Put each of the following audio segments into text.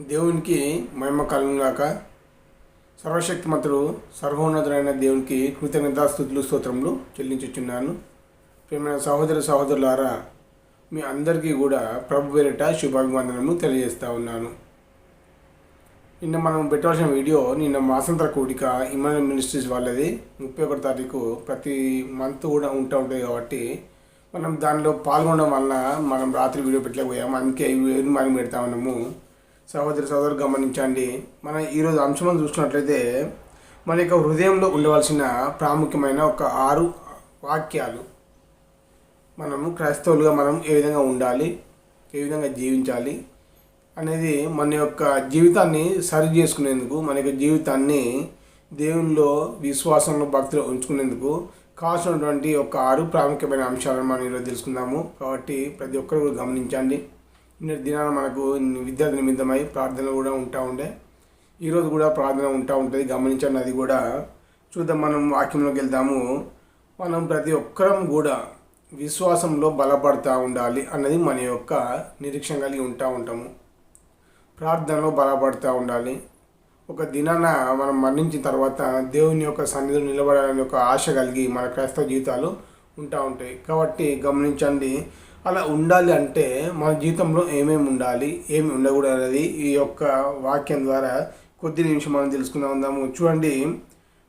దేవునికి మహిమ కలుగుగాక సర్వశక్తిమంతుడు సర్వోన్నతుడైన దేవునికి కృతజ్ఞతాస్థుతులు స్తోత్రములు చెల్లించుచున్నాను. ప్రేమైన సహోదర సహోదరులారా మీ అందరికీ కూడా ప్రభు పేరిట శుభాభివందనము తెలియజేస్తూ ఉన్నాను. నిన్న మనం పెట్టవలసిన వీడియో నిన్న మాసంతర కూడిక ఇమానుయల్ మినిస్ట్రీస్ వాళ్ళది. ముప్పై ఒకటి తారీఖు ప్రతి మంత్ కూడా ఉంటూ ఉంటుంది కాబట్టి మనం దానిలో పాల్గొనడం వలన మనం రాత్రి వీడియో పెట్టలేకపోయాము. అందుకే మనం పెడతా ఉన్నాము. సహోదరి సహోదరు గమనించండి. మనం ఈరోజు అంశం చూసుకున్నట్లయితే మన యొక్క హృదయంలో ఉండవలసిన ప్రాముఖ్యమైన ఒక ఆరు వాక్యాలు. మనము క్రైస్తవులుగా మనం ఏ విధంగా ఉండాలి? ఏ విధంగా జీవించాలి? అనేది మన యొక్క జీవితాన్ని సరి చేసుకునేందుకు మన యొక్క జీవితాన్ని దేవునిలో విశ్వాసంలో భక్తిలో ఉంచుకునేందుకు కావాల్సినటువంటి ఒక ఆరు ప్రాముఖ్యమైన అంశాలను మనం ఈరోజు తెలుసుకుందాము. కాబట్టి ప్రతి ఒక్కరు కూడా గమనించండి. నేటి దినాన మనకు విద్యార్థి నిమిత్తమై ప్రార్థన కూడా ఉంటా ఉండే. ఈరోజు కూడా ప్రార్థన ఉంటా ఉంటుంది. గమనించండి అది కూడా చూద్దాం మనం వాక్యంలోకి వెళ్దాము. మనం ప్రతి ఒక్కరం కూడా విశ్వాసంలో బలపడతా ఉండాలి అన్నది మన యొక్క నిరీక్షణ కలిగి ఉంటా ఉంటాము. ప్రార్థనలో బలపడుతూ ఉండాలి. ఒక దినాన మనం మరణించిన తర్వాత దేవుని యొక్క సన్నిధిలో నిలబడాలని ఒక ఆశ కలిగి మన క్రైస్తవ జీవితాలు ఉంటా ఉంటాయి. కాబట్టి గమనించండి అలా ఉండాలి అంటే మన జీవితంలో ఏమేమి ఉండాలి ఏమి ఉండకూడదు అనేది ఈ యొక్క వాక్యం ద్వారా కొద్ది నిమిషం మనం తెలుసుకుందాం ఉందాము. చూడండి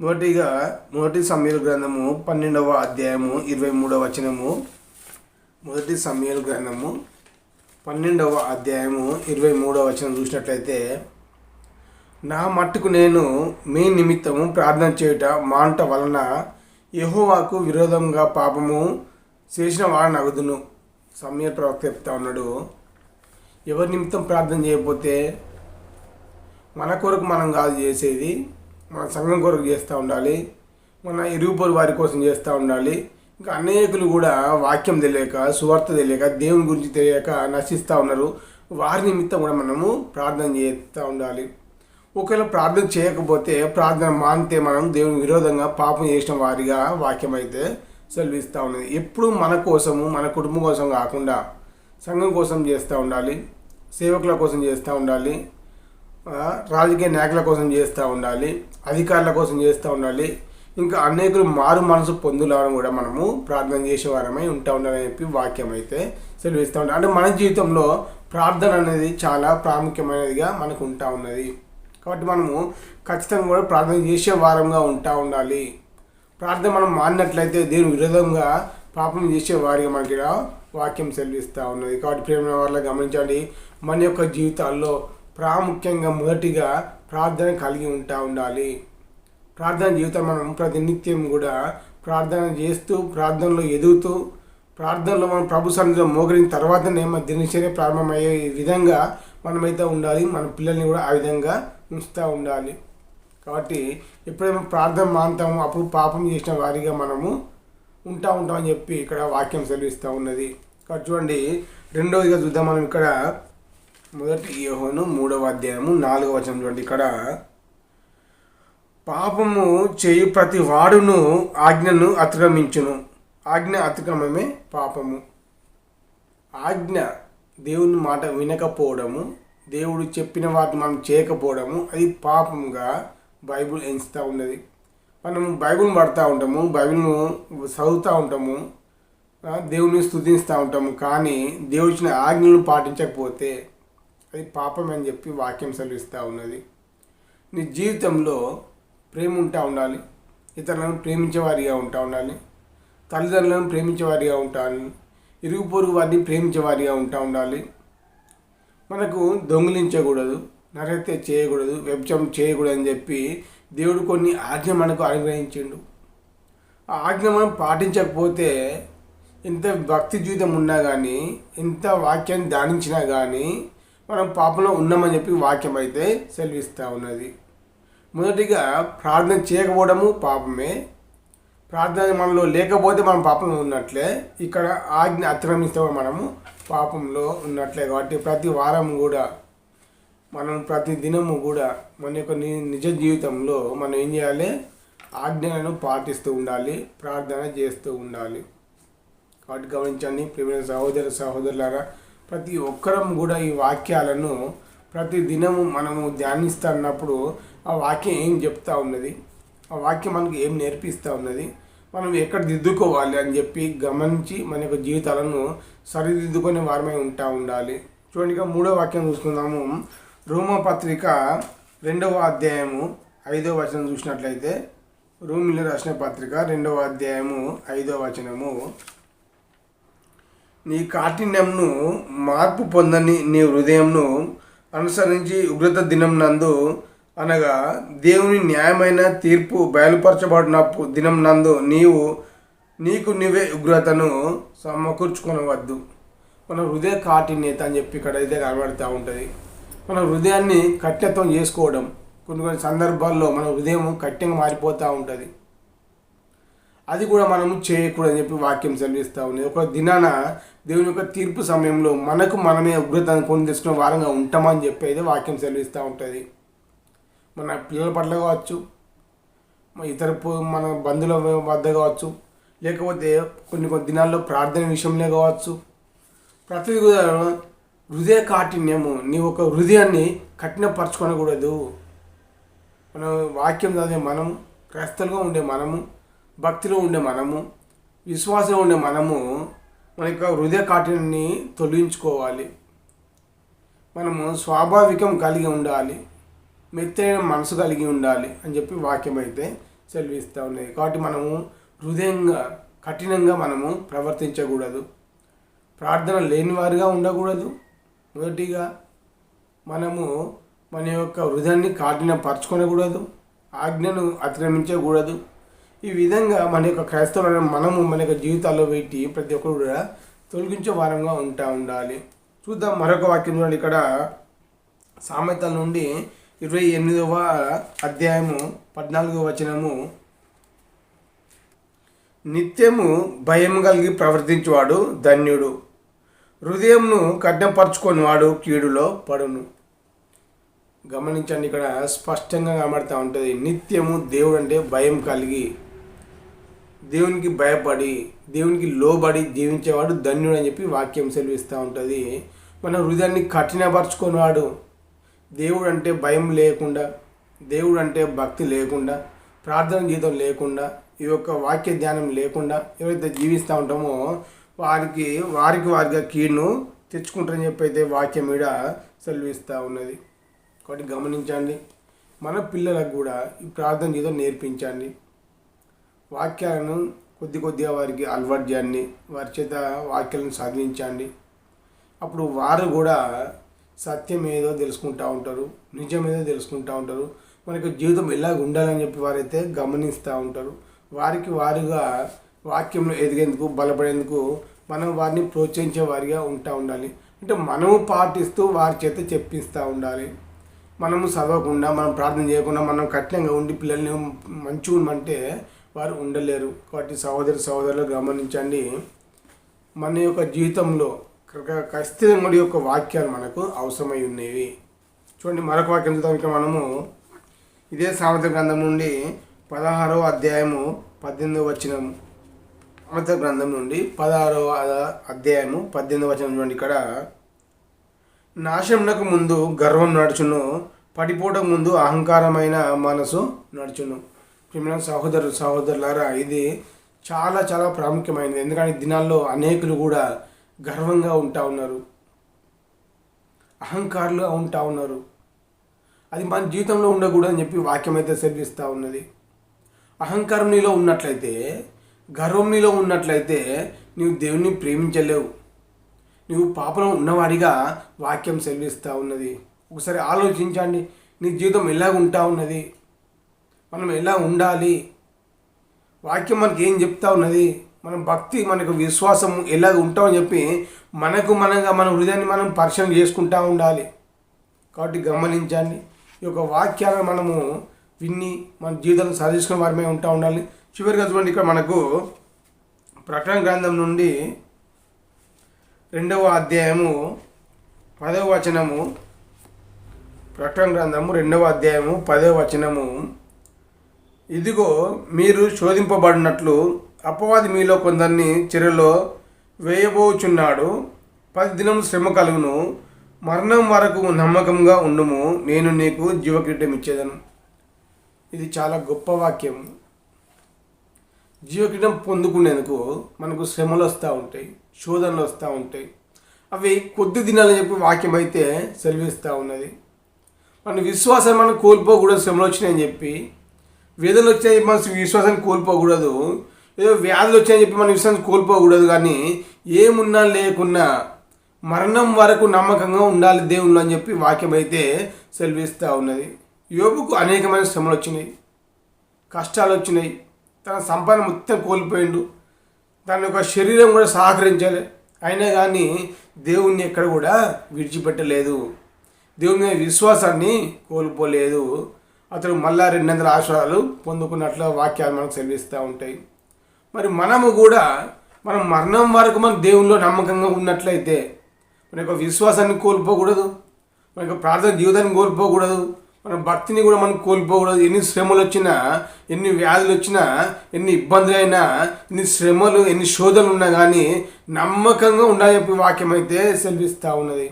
మొదటిగా మొదటి సమయాల గ్రంథము పన్నెండవ అధ్యాయము ఇరవై మూడవ వచనము. మొదటి సమయలు గ్రంథము పన్నెండవ అధ్యాయము ఇరవై మూడవ వచనం చూసినట్లయితే నా మట్టుకు నేను మీ నిమిత్తము ప్రార్థన చేయుట మాంట వలన యహోవాకు విరోధంగా పాపము చేసిన వాడు నగదును సమయ ప్రవక్త చెప్తా ఉన్నాడు ఎవరి నిమిత్తం ప్రార్థన చేయకపోతే మన కొరకు మనం కాదు చేసేది మన సంఘం కొరకు చేస్తూ ఉండాలి మన ఇరుగుపొరు వారి కోసం చేస్తూ ఉండాలి. ఇంకా అనేకులు కూడా వాక్యం తెలియక సువార్త తెలియక దేవుని గురించి తెలియక నశిస్తూ ఉన్నారు. వారి నిమిత్తం కూడా మనము ప్రార్థన చేస్తూ ఉండాలి. ఒకవేళ ప్రార్థన చేయకపోతే ప్రార్థన మానితే మనం దేవుని విరోధంగా పాపం చేసిన వారిగా వాక్యం అయితే సెలవిస్తూ ఉన్నది. ఎప్పుడు మన కోసము మన కుటుంబం కోసం కాకుండా సంఘం కోసం చేస్తూ ఉండాలి సేవకుల కోసం చేస్తూ ఉండాలి రాజకీయ నాయకుల కోసం చేస్తూ ఉండాలి అధికారుల కోసం చేస్తూ ఉండాలి. ఇంకా అనేకులు మారు మనసు పొందులాలని కూడా మనము ప్రార్థన చేసే వారమై ఉంటా ఉండాలని చెప్పి వాక్యం అయితే సెలవిస్తూ ఉంటాం అంటే మన జీవితంలో ప్రార్థన అనేది చాలా ప్రాముఖ్యమైనదిగా మనకు ఉంటా ఉన్నది. కాబట్టి మనము ఖచ్చితంగా కూడా ప్రార్థన చేసే వారంగా ఉంటా ఉండాలి. ప్రార్థన మనం మారినట్లయితే దేవుని విరోధంగా పాపం చేసే వారిగా మనకి వాక్యం సెలవిస్తూ ఉన్నది. కాబట్టి ప్రేమ వాళ్ళ గమనించండి. మన యొక్క జీవితాల్లో ప్రాముఖ్యంగా మొదటిగా ప్రార్థన కలిగి ఉంటా ఉండాలి. ప్రార్థన జీవితం మనం ప్రతినిత్యం కూడా ప్రార్థన చేస్తూ ప్రార్థనలో ఎదుగుతూ ప్రార్థనలో మనం ప్రభు సన్నిధిలో మోకరిన తర్వాతనే మన దినచర్య ప్రారంభమయ్యే విధంగా మనమైతే ఉండాలి. మన పిల్లల్ని కూడా ఆ విధంగా ఉంచుతూ ఉండాలి. కాబట్టి ఎప్పుడైనా ప్రార్థన మాంతాము అప్పుడు పాపం చేసిన వారిగా మనము ఉంటా ఉంటామని చెప్పి ఇక్కడ వాక్యం సెలవిస్తూ ఉన్నది. కాబట్టి చూడండి రెండవదిగా చూద్దాం మనం ఇక్కడ. మొదటి యోహోను మూడవ అధ్యాయము నాలుగవ వచనం చూడండి ఇక్కడ. పాపము చేయు ప్రతి వాడును ఆజ్ఞను అతిక్రమించును. ఆజ్ఞ అతిక్రమమే పాపము. ఆజ్ఞ దేవుని మాట వినకపోవడము దేవుడు చెప్పిన వాటిని మనం చేయకపోవడము అది పాపంగా బైబుల్ ఎంచుతూ ఉన్నది. మనం బైబిల్ని పడుతూ ఉంటాము బైబిల్ను చదువుతూ ఉంటాము దేవుని స్థుతిస్తూ ఉంటాము. కానీ దేవుడు ఇచ్చిన ఆజ్ఞలను పాటించకపోతే అది పాపం అని చెప్పి వాక్యం సెలవిస్తూ ఉన్నది. నీ జీవితంలో ప్రేమ ఉంటా ఉండాలి. ఇతరులను ప్రేమించేవారిగా ఉంటా ఉండాలి. తల్లిదండ్రులను ప్రేమించేవారిగా ఉంటాను ఇరుగు పొరుగు వారిని ప్రేమించేవారిగా ఉంటా ఉండాలి. మనకు దొంగిలించకూడదు. నరహత్య చేయకూడదు వ్యభిచం చేయకూడదు అని చెప్పి దేవుడు కొన్ని ఆజ్ఞ మనకు అనుగ్రహించిండు. ఆ ఆజ్ఞ మనం పాటించకపోతే ఎంత భక్తి జీవితం ఉన్నా కానీ ఎంత వాక్యాన్ని ధ్యానించినా కానీ మనం పాపంలో ఉన్నామని చెప్పి వాక్యం అయితే సెలవిస్తూ ఉన్నది. మొదటిగా ప్రార్థన చేయకపోవడము పాపమే. ప్రార్థన మనలో లేకపోతే మనం పాపంలో ఉన్నట్లే ఇక్కడ ఆజ్ఞ అతిక్రమిస్తే మనము పాపంలో ఉన్నట్లే కాబట్టి ప్రతి వారం కూడా మనం ప్రతి దినము కూడా మన యొక్క నిజ జీవితంలో మనం ఏం చేయాలి? ఆజ్ఞలను పాటిస్తూ ఉండాలి ప్రార్థన చేస్తూ ఉండాలి. కాబట్టి గమనించండి ప్రియమైన సహోదర సహోదరులారా ప్రతి ఒక్కరం కూడా ఈ వాక్యాలను ప్రతి దినము మనము ధ్యానిస్తున్నప్పుడు ఆ వాక్యం ఏం చెప్తా ఉన్నది? ఆ వాక్యం మనకి ఏం నేర్పిస్తూ ఉన్నది? మనం ఎక్కడ దిద్దుకోవాలి అని చెప్పి గమనించి మన యొక్క జీవితాలను సరిదిద్దుకునే వారమై ఉంటా ఉండాలి. చూడండి ఇక మూడో వాక్యం చూసుకుందాము. రోమపత్రిక రెండవ అధ్యాయము ఐదవ వచనం చూసినట్లయితే రూమిలో రాసిన పత్రిక రెండవ అధ్యాయము ఐదవ వచనము. నీ కాఠిన్యంను మార్పు పొందని నీ హృదయంను అనుసరించి ఉగ్రత దినం నందు అనగా దేవుని న్యాయమైన తీర్పు బయలుపరచబడినప్పు దినం నందు నీవు నీకు నీవే ఉగ్రతను సమకూర్చుకొనవద్దు. మన హృదయ కాఠిన్యత అని చెప్పి ఇక్కడ అయితే కనబడుతూ ఉంటుంది. మన హృదయాన్ని కఠినత్వం చేసుకోవడం. కొన్ని కొన్ని సందర్భాల్లో మన హృదయం కఠినంగా మారిపోతూ ఉంటుంది. అది కూడా మనము చేయకూడదని చెప్పి వాక్యం సెలవిస్తూ ఉంది. ఒక దినాన దేవుని యొక్క తీర్పు సమయంలో మనకు మనమే ఉగ్రతను కొని తెచ్చుకునే వారంగా ఉంటామని చెప్పి అయితే వాక్యం సెలవిస్తూ ఉంటుంది. మన పిల్లల పట్ల కావచ్చు ఇతర మన బంధువుల వద్ద కావచ్చు లేకపోతే కొన్ని కొన్ని దినాల్లో ప్రార్థన విషయంలో కావచ్చు ప్రతిదీ కూడా హృదయ కాఠిన్యము నీ ఒక హృదయాన్ని కఠినపరచుకొనకూడదు. మనం వాక్యం చదివే మనము క్రైస్తలుగా ఉండే మనము భక్తిలో ఉండే మనము విశ్వాసంలో ఉండే మనము మన యొక్క హృదయ కాఠిన్యాన్ని తొలగించుకోవాలి. మనము స్వాభావికం కలిగి ఉండాలి. మెత్తైన మనసు కలిగి ఉండాలి అని చెప్పి వాక్యం అయితే సెలవిస్తూ ఉన్నాయి. కాబట్టి మనము హృదయంగా కఠినంగా మనము ప్రవర్తించకూడదు. ప్రార్థన లేని వారిగా ఉండకూడదు. మొదటిగా మనము మన యొక్క హృదయాన్ని కాఠినపరచుకొనకూడదు ఆజ్ఞను అతిక్రమించకూడదు. ఈ విధంగా మన యొక్క క్రైస్తవులను మనము మన యొక్క జీవితాల్లో పెట్టి ప్రతి ఒక్కరు కూడా తొలగించే వారంగా ఉంటా ఉండాలి. చూద్దాం మరొక వాక్యం చూడండి. ఇక్కడ సామెతల నుండి ఇరవై ఎనిమిదవ అధ్యాయము పద్నాలుగవ వచనము. నిత్యము భయం కలిగి ప్రవర్తించేవాడు ధన్యుడు. హృదయంను కఠినపరచుకొని వాడు కీడులో పడును. గమనించండి ఇక్కడ స్పష్టంగా కనబడతా ఉంటుంది నిత్యము దేవుడు అంటే భయం కలిగి దేవునికి భయపడి దేవునికి లోబడి జీవించేవాడు ధన్యుడు అని చెప్పి వాక్యం సెలవిస్తూ ఉంటుంది. మన హృదయాన్ని కఠినపరచుకునేవాడు దేవుడు అంటే భయం లేకుండా దేవుడు అంటే భక్తి లేకుండా ప్రార్థన జీవితం లేకుండా ఈ యొక్క వాక్య ధ్యానం లేకుండా ఎవరైతే జీవిస్తూ ఉంటామో వారికి వారికి వారిగా కీడును తెచ్చుకుంటారని చెప్పి అయితే వాక్యం మీద సెలవిస్తూ ఉన్నది. కాబట్టి గమనించండి. మన పిల్లలకు కూడా ఈ ప్రార్థన చేత నేర్పించండి. వాక్యాలను కొద్ది కొద్దిగా వారికి అలవాటు చేయండి. వారి చేత వాక్యాలను సాధించండి. అప్పుడు వారు కూడా సత్యం ఏదో తెలుసుకుంటూ ఉంటారు. నిజం ఏదో తెలుసుకుంటూ ఉంటారు. మనకు జీవితం ఎలా ఉండాలని చెప్పి వారైతే గమనిస్తూ ఉంటారు. వారికి వారుగా వాక్యంలో ఎదిగేందుకు బలపడేందుకు మనం వారిని ప్రోత్సహించే వారిగా ఉంటా ఉండాలి. అంటే మనము పాటిస్తూ వారి చేత చెప్పిస్తూ ఉండాలి. మనము చదవకుండా మనం ప్రార్థన చేయకుండా మనం కఠినంగా ఉండి పిల్లల్ని మంచిగా ఉండమంటే వారు ఉండలేరు. కాబట్టి సహోదరి సహోదరులు గమనించండి. మన యొక్క జీవితంలో ఖచ్చితంగా యొక్క వాక్యాలు మనకు అవసరమై ఉన్నవి. చూడండి మరొక వాక్యం చూద్దాం. మనము ఇదే సామెత గ్రంథం నుండి పదహారవ అధ్యాయము పద్దెనిమిదో వచ్చినాము సామెత గ్రంథం నుండి పదహారవ అధ్యాయము పద్దెనిమిది వచనం చూడండి ఇక్కడ. నాశనకు ముందు గర్వం నడుచును పడిపోవడం ముందు అహంకారమైన మనసు నడుచును. ప్రియమైన సహోదరు సహోదరులారా ఇది చాలా చాలా ప్రాముఖ్యమైనది. ఎందుకంటే దినాల్లో అనేకులు కూడా గర్వంగా ఉంటా ఉన్నారు. అహంకారులుగా ఉంటా ఉన్నారు. అది మన జీవితంలో ఉండకూడదని చెప్పి వాక్యం అయితే సెలవిస్తూ ఉన్నది. అహంకారం నీలో ఉన్నట్లయితే గర్వం నీలో ఉన్నట్లయితే నీవు దేవుణ్ణి ప్రేమించలేవు. నువ్వు పాపంలో ఉన్నవాడిగా వాక్యం సెలవిస్తూ ఉన్నది. ఒకసారి ఆలోచించండి నీ జీవితం ఎలా ఉంటా ఉన్నది? మనం ఎలా ఉండాలి? వాక్యం మనకి ఏం చెప్తా ఉన్నది? మన భక్తి మనకు విశ్వాసం ఎలా ఉంటామని చెప్పి మనకు మనగా మన హృదయాన్ని మనం పరిశీలన చేసుకుంటూ ఉండాలి. కాబట్టి గమనించండి ఈ యొక్క వాక్యాలను మనము విన్ని మన జీవితంలో సాధించుకునే వారమే ఉంటా ఉండాలి. చివరిగా చూడండి ఇక్కడ మనకు ప్రకటన గ్రంథం నుండి రెండవ అధ్యాయము పదవ వచనము ప్రకటన గ్రంథము రెండవ అధ్యాయము పదవ వచనము. ఇదిగో మీరు శోధింపబడినట్లు అపవాది మీలో కొందరిని చెరలో వేయబోచున్నాడు. పది దినం శ్రమ కలుగును. మరణం వరకు నమ్మకంగా ఉండుము. నేను నీకు జీవకీటం ఇచ్చేదను. ఇది చాలా గొప్ప వాక్యం జీవకిరీటం పొందుకునేందుకు మనకు శ్రమలు వస్తూ ఉంటాయి శోధనలు వస్తూ ఉంటాయి. అవి కొద్ది దినాలని చెప్పి వాక్యం అయితే సెలవిస్తూ ఉన్నది. మన విశ్వాసం మనం కోల్పోకూడదు శ్రమలు వచ్చినాయని చెప్పి. వేదనలు వచ్చాయని చెప్పి మన విశ్వాసాన్ని కోల్పోకూడదు. ఏదో వ్యాధులు వచ్చాయని చెప్పి మన విశ్వాసం కోల్పోకూడదు కానీ ఏమున్నా లేకున్నా మరణం వరకు నమ్మకంగా ఉండాలి దేవుళ్ళు అని చెప్పి వాక్యం అయితే సెలవిస్తూ ఉన్నది. యోగుకు అనేకమైన శ్రమలు వచ్చినాయి కష్టాలు వచ్చినాయి. తన సంపాదన మొత్తం కోల్పోయిండు. దాని యొక్క శరీరం కూడా సహకరించాలి. అయినా కానీ దేవుణ్ణి ఎక్కడ కూడా విడిచిపెట్టలేదు. దేవుని మీద విశ్వాసాన్ని కోల్పోలేదు. అతడు మళ్ళా రెండొందల ఆశ్రయాలు పొందుకున్నట్లు వాక్యాలు మనకు సెలవిస్తూ ఉంటాయి. మరి మనము కూడా మనం మరణం వరకు మన దేవుళ్ళు నమ్మకంగా ఉన్నట్లయితే మన యొక్క విశ్వాసాన్ని కోల్పోకూడదు. మన యొక్క ప్రార్థన జీవితాన్ని కోల్పోకూడదు. మన భక్తిని కూడా మనం కోల్పోకూడదు. ఎన్ని శ్రమలు వచ్చినా ఎన్ని వ్యాధులు వచ్చినా ఎన్ని ఇబ్బందులు అయినా ఎన్ని శ్రమలు ఎన్ని శోధనలు ఉన్నా కానీ నమ్మకంగా ఉండాలని చెప్పి వాక్యం అయితే సెలవిస్తూ ఉన్నది.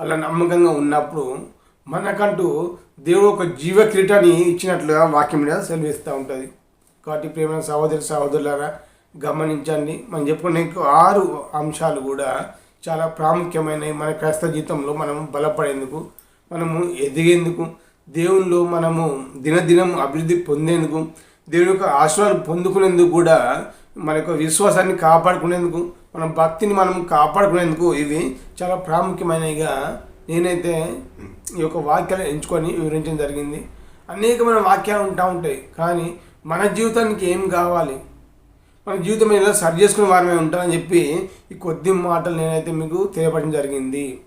అలా నమ్మకంగా ఉన్నప్పుడు మనకంటూ దేవుడు ఒక జీవ కిరీటాన్ని ఇచ్చినట్లుగా వాక్యం మీద సెలవిస్తూ ఉంటుంది. కాబట్టి ప్రేమ సహోదరి సహోదరులారా గమనించండి. మనం చెప్పుకునే ఆరు అంశాలు కూడా చాలా ప్రాముఖ్యమైనవి మన క్రైస్తవ జీవితంలో మనం బలపడేందుకు మనము ఎదిగేందుకు దేవునిలో మనము దినదినం అభివృద్ధి పొందేందుకు దేవుని యొక్క ఆశ్రయాలు పొందుకునేందుకు కూడా మన యొక్క విశ్వాసాన్ని కాపాడుకునేందుకు మన భక్తిని మనం కాపాడుకునేందుకు ఇవి చాలా ప్రాముఖ్యమైనవిగా నేనైతే ఈ యొక్క వాక్యాలు ఎంచుకొని వివరించడం జరిగింది. అనేకమైన వాక్యాలు ఉంటా ఉంటాయి కానీ మన జీవితానికి ఏం కావాలి? మన జీవితం ఎలా సరి చేసుకునే వారమే ఉంటానని చెప్పి ఈ కొద్ది మాటలు నేనైతే మీకు తెలియపడడం జరిగింది.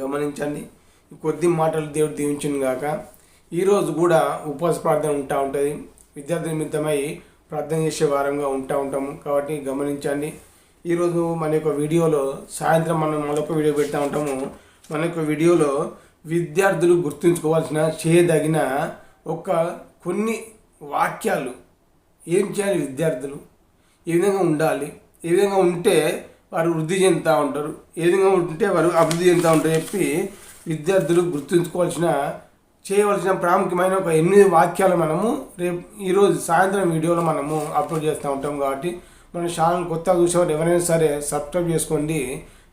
గమనించండి. కొద్ది మాటలు దేవుడు దీవించును గాక. ఈరోజు కూడా ఉపవాస ప్రార్థన ఉంటా ఉంటుంది. విద్యార్థి నిమిత్తమై ప్రార్థన చేసే వారంగా ఉంటా ఉంటాము. కాబట్టి గమనించండి. ఈరోజు మన యొక్క వీడియోలో సాయంత్రం మనం మరొక వీడియో పెడతా ఉంటాము. మన యొక్క వీడియోలో విద్యార్థులు గుర్తుంచుకోవాల్సిన చేయదగిన ఒక కొన్ని వాక్యాలు. ఏం చేయాలి విద్యార్థులు? ఏ విధంగా ఉండాలి? ఏ విధంగా ఉంటే వారు వృద్ధి చెందుతూ ఉంటారు? ఏ విధంగా ఉంటే వారు అభివృద్ధి చెందుతూ ఉంటారు? చెప్పి విద్యార్థులు గుర్తుంచుకోవాల్సిన చేయవలసిన ప్రాముఖ్యమైన ఒక ఎనిమిది వాక్యాలు మనము రేపు ఈరోజు సాయంత్రం వీడియోలో మనము అప్లోడ్ చేస్తూ ఉంటాం కాబట్టి మన ఛానల్ కొత్తగా చూసేవారు ఎవరైనా సరే సబ్స్క్రైబ్ చేసుకోండి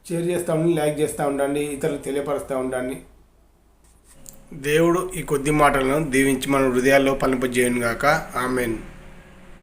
షేర్ చేస్తూ ఉండండి లైక్ చేస్తూ ఉండండి ఇతరులు తెలియపరుస్తూ ఉండండి. దేవుడు ఈ కొద్ది మాటలను దీవించి మన హృదయాల్లో పలింపజేయను గాక ఆమెన్.